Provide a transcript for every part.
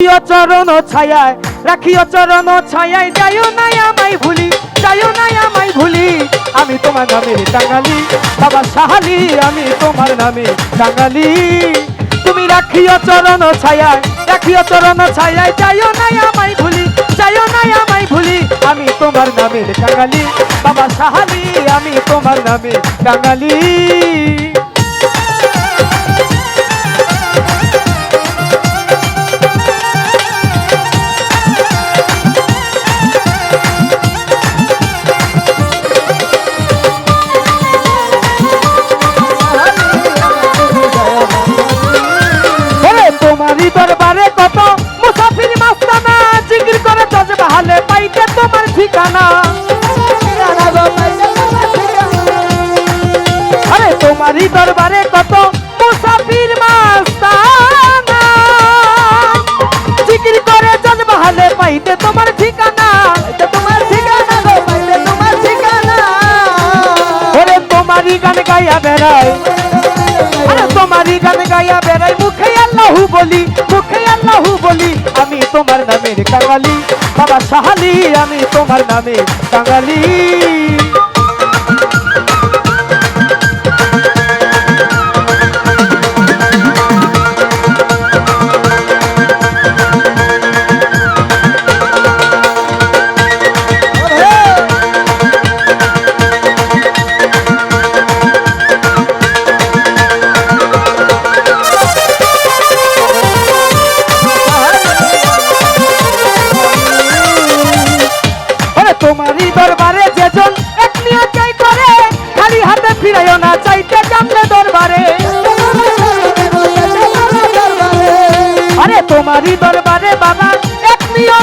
রাখিও চরণ ছায়ায়, রাখিও চরণ ছায়ায়, যাইও নাই আমায় ভুলি, যাইও নাই আমায় ভুলি। আমি তোমার নামের টাঙ্গালি, বাবা সাহালি, আমি তোমার নামে টাঙ্গালি। তুমি রাখিও চরণ ছায়ায়, রাখিও চরণ ছায়ায়, যাইও নাই আমায় ভুলি, যাইও নাই আমায় ভুলি। আমি তোমার নামের টাঙ্গালি, বাবা সাহালি, আমি তোমার নামে টাঙ্গালি। বাহালে পাইতে তোমার ঠিকানা। আরে তোমারই দরবারে কত মুসাফির মাস্তানা। করে তজ বাহালে পাইতে তোমার ঠিকানা। তোমার তোমার ঠিকানা তোমারই গান গাইয়া আরে তোমারই গান গাইয়া বেড়াই মুখে আল্লাহু বলি, মুখে আল্লাহু বলি। আমি তোমার নামের কাঙালি বাবা সাহালি আমি তোমার নামে কাঙালি। তোমারই দরবারে যেজন এক নিয়ে চাই করে খালি হাতে ফিরাইও না চাইতে কামলে দরবারে। আরে তোমারই দরবারে বাবা এক নিয়ে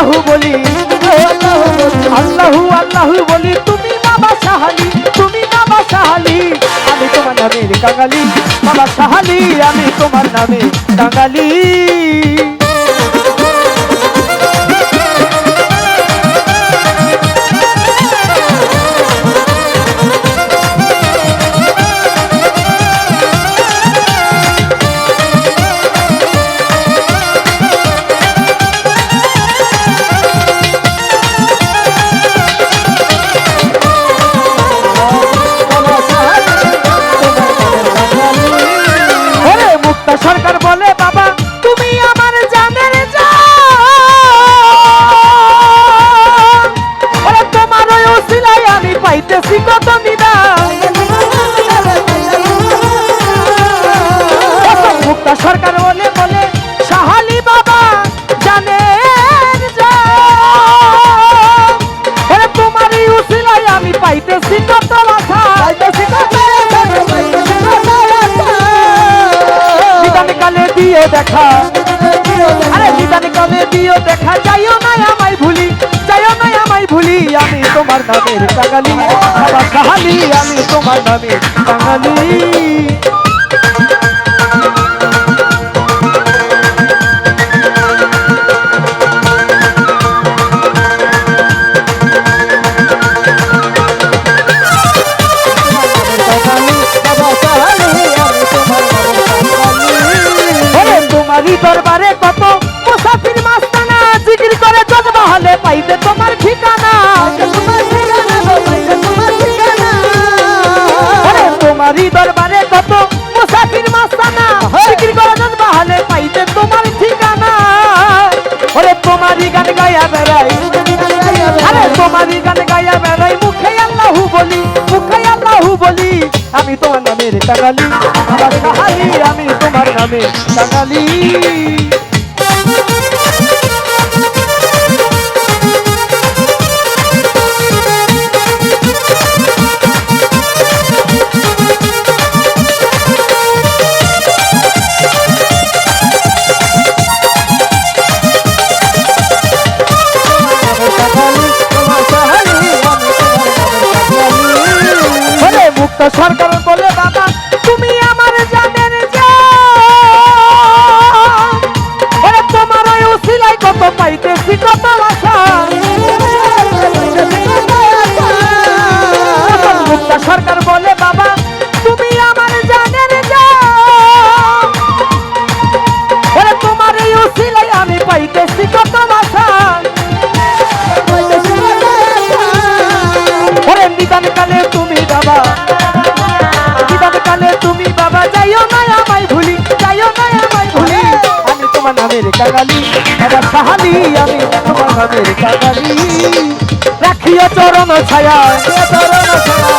আল্লাহু আল্লাহু বলি, আল্লাহু আল্লাহু বলি, তুমি বাবা সাহালি, তুমি বাবা সাহালি, আমি তোমার নামের কাঙালি, বাবা সাহালি, আমি তোমার নামে কাঙালি। পাইতেছি কত মুক্তা সরকার বলে বলে সাহালি বাবা জান তোমার আমি পাইতেছি কত মাথা পাইতেছি কত নিদান কালে দিও দেখা। আরে নিদান কালে দিও দেখা যাইও নামের বাঙালি কাহালি আমি তোমার নামে কাঙালি তোমারই গান গায়া বেড়াই। আরে তোমারই গান গায়া বেড়াই, মুখে আল্লাহু বলি, মুখে আল্লাহু বলি, আমি তোমার নামের টাঙালি আমার সাহালি আমি তোমার নামে টাঙ্গালি। মুক্ত সরকার যাইও না আমায় রাখিও চরণ ছায়া চরণ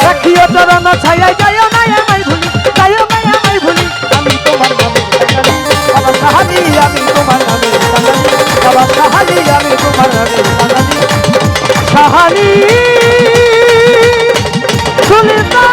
রাখিও চরণ ছায়া যাইও না আমায় ভুলি, যাইও না আমায় ভুলি। আমি তোমার নামের কাঙালি আমি তোমার নামের কাঙালি। এবার সাহালি আমি তোমার নামের কাঙালি। সাহালি সুলিতা